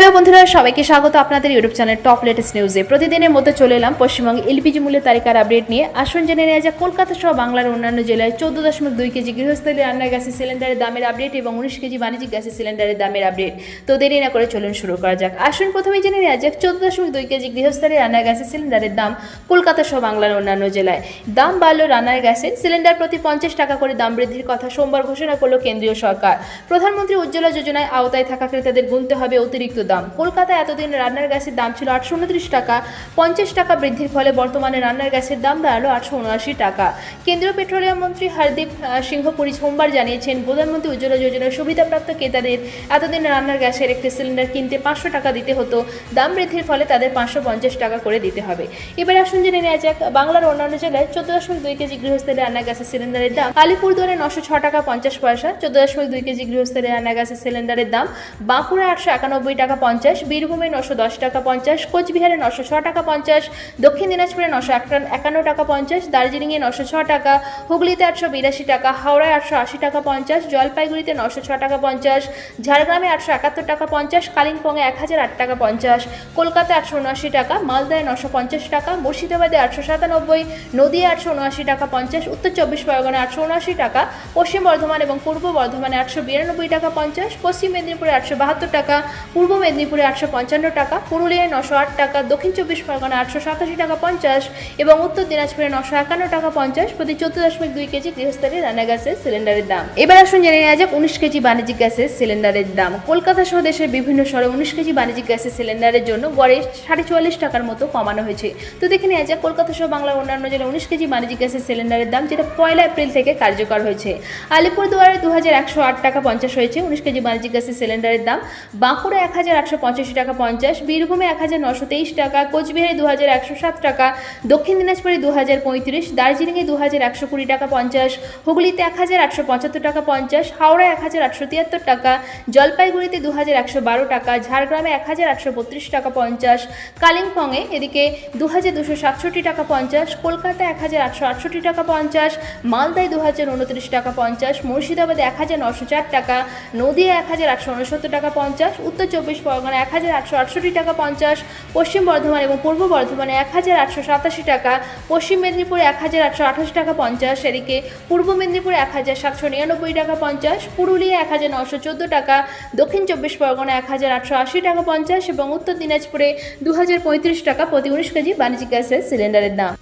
Hello বন্ধুরা, সবাইকে স্বাগত আপনাদের ইউটিউব চ্যানেল টপ লেটেস্ট নিউজে। প্রতিদিনের মধ্যে চলে এলাম পশ্চিমবঙ্গে এলপিজি মূল্যের তালিকার আপডেট নিয়ে। আসুন জেনে নেওয়া যাক, কলকাতা সহ বাংলার অন্যান্য জেলায় চোদ্দ দশমিক দুই কেজি গৃহস্থলী রান্নার গ্যাসের সিলিন্ডারের দামের আপডেট এবং উনিশ কেজি বাণিজ্যিক গ্যাসের সিলিন্ডারের দামের আপডেট। তো দেরি না করে চলুন শুরু করা যাক। আসুন প্রথমে জেনে নেওয়া যাক, চোদ্দ দশমিক দুই কেজি গৃহস্থলী রান্নার গ্যাসের সিলিন্ডারের দাম কলকাতা সহ বাংলার অন্যান্য জেলায়। দাম বাড়ল রান্নার গ্যাসের সিলিন্ডার প্রতি পঞ্চাশ টাকা করে দাম বৃদ্ধির কথা সোমবার ঘোষণা করল কেন্দ্রীয় সরকার। প্রধানমন্ত্রী উজ্জ্বলা যোজনায় আওতায় থাকা ক্রেতাদের গুনতে হবে অতিরিক্ত দাম। কলকাতায় এতদিন রান্নার গ্যাসের দাম ছিল আটশো উনত্রিশ টাকা। পঞ্চাশ টাকা বৃদ্ধির ফলে বর্তমানে রান্নার গ্যাসের দাম দাঁড়াল আটশো উনআশি টাকা। কেন্দ্রীয় পেট্রোলিয়াম মন্ত্রী হরদীপ সিংহ পুরী সোমবার জানিয়েছেন, প্রধানমন্ত্রী উজ্জ্বলা যোজনার সুবিধাপ্রাপ্ত ক্রেতাদের এতদিন রান্নার গ্যাসের একটি সিলিন্ডার কিনতে পাঁচশো টাকা দিতে হতো। দাম বৃদ্ধির ফলে তাদের পাঁচশো পঞ্চাশ টাকা করে দিতে হবে। এবার আসুন জেনে নেওয়া যাক, বাংলার অন্যান্য জেলায় চোদ্দ দশমিক দুই কেজি গৃহস্থলী রান্নার গ্যাসের সিলিন্ডারের দাম। আলিপুরদুয়ারে নশো ছ টাকা পঞ্চাশ পয়সা, চোদ্দ দশমিক দুই কেজি গৃহস্থলী রান্নার গ্যাসের সিলিন্ডারের দাম। বাঁকুড়া আটশো একানব্বই টাকা পঞ্চাশ, বীরভূমে নশো দশ টাকা পঞ্চাশ, কোচবিহারে নশো ছ টাকা পঞ্চাশ, দক্ষিণ দিনাজপুরে নশো একান্ন টাকা পঞ্চাশ, দার্জিলিংয়ে নশো ছ টাকা, হুগলিতে আটশো বিরাশি টাকা, হাওড়ায় আটশো আশি টাকা পঞ্চাশ, জলপাইগুড়িতে নশো ছ টাকা পঞ্চাশ, ঝাড়গ্রামে আটশো একাত্তর টাকা পঞ্চাশ, কালিম্পংয়ে এক হাজার আট টাকা পঞ্চাশ, কলকাতায় আটশো উনআশি টাকা, মালদায় নশো পঞ্চাশ টাকা, মুর্শিদাবাদে আটশো সাতানব্বই নদিয়া আটশো উনআশি টাকা পঞ্চাশ, উত্তর চব্বিশ পরগনা আটশো উনআশি টাকা, পশ্চিম বর্ধমান এবং পূর্ব বর্ধমানে আটশো বিরানব্বই টাকা পঞ্চাশ, পশ্চিম মেদিনীপুরে আটশো বাহাত্তর টাকা, পূর্ব মেদিনীপুরে আটশো পঞ্চান্ন টাকা, পুরুলিয়ায় নশো আট টাকা, দক্ষিণ চব্বিশ পরগনা আটশো সাতাশি টাকা পঞ্চাশ এবং উত্তর দিনাজপুরে নশো একান্ন টাকা পঞ্চাশ প্রতি চোদ্দ দশমিক দুই কেজি গৃহস্থলীর রান্না গ্যাসের সিলিন্ডারের দাম। এবার আসুন জেনে নেওয়া যাক উনিশ কেজি বাণিজ্যিক গ্যাসের সিলিন্ডারের দাম। কলকাতা সহ দেশের বিভিন্ন শহরে উনিশ কেজি বাণিজ্যিক গ্যাসের সিলিন্ডারের জন্য গড়ে সাড়ে চুয়াল্লিশ টাকার মতো কমানো হয়েছে। তো দেখে নেওয়া যাক কলকাতা সহ বাংলার অন্যান্য জেলায় উনিশ কেজি বাণিজ্যিক গ্যাসের সিলিন্ডারের দাম, যেটা পয়লা এপ্রিল থেকে কার্যকর হয়েছে। আলিপুরদুয়ারে দু হাজার একশো আট টাকা পঞ্চাশ হয়েছে উনিশ কেজি বাণিজ্যিক গ্যাসের সিলিন্ডারের দাম। বাঁকুড়া এক হাজার আটশো পঁচাশি টাকা পঞ্চাশ, বীরভূমে এক হাজার নশো তেইশ টাকা, কোচবিহারে দু হাজার একশো সাত টাকা, দক্ষিণ দিনাজপুরে দু হাজার পঁয়ত্রিশ, দার্জিলিংয়ে দু হাজার একশো কুড়ি টাকা পঞ্চাশ, হুগলিতে এক হাজার আটশো পঁচাত্তর টাকা পঞ্চাশ হাওড়া এক হাজার আটশো তিয়াত্তর টাকা, জলপাইগুড়িতে দু হাজার একশো বারো টাকা, ঝাড়গ্রামে এক হাজার আটশো বত্রিশ টাকা পঞ্চাশ, কালিম্পংয়ে এদিকে দু হাজার দুশো সাতষট্টি টাকা পঞ্চাশ, কলকাতায় এক হাজার আটশো আটষট্টি টাকা পঞ্চাশ, মালদায় দু হাজার উনত্রিশ টাকা পঞ্চাশ, মুর্শিদাবাদে এক হাজার নশো চার টাকা নদিয়া এক হাজার আটশো উনসত্তর টাকা পঞ্চাশ, উত্তর চব্বিশ পরগনা এক হাজার আটশো আটষট্টি টাকা পঞ্চাশ, পশ্চিম বর্ধমান এবং পূর্ব বর্ধমানে এক হাজার আটশো সাতাশি টাকা, পশ্চিম মেদিনীপুরে এক হাজার আটশো আঠাশ টাকা পঞ্চাশ, এদিকে পূর্ব মেদিনীপুরে এক হাজার সাতশো নিরানব্বই টাকা পঞ্চাশ, পুরুলিয়া এক হাজার নশো চোদ্দ টাকা, দক্ষিণ চব্বিশ পরগনা এক হাজার আটশো আশি টাকা পঞ্চাশ এবং উত্তর দিনাজপুরে দু হাজার পঁয়ত্রিশ টাকা প্রতি উনিশ কেজি বাণিজ্যিক গ্যাসের সিলিন্ডারের দাম।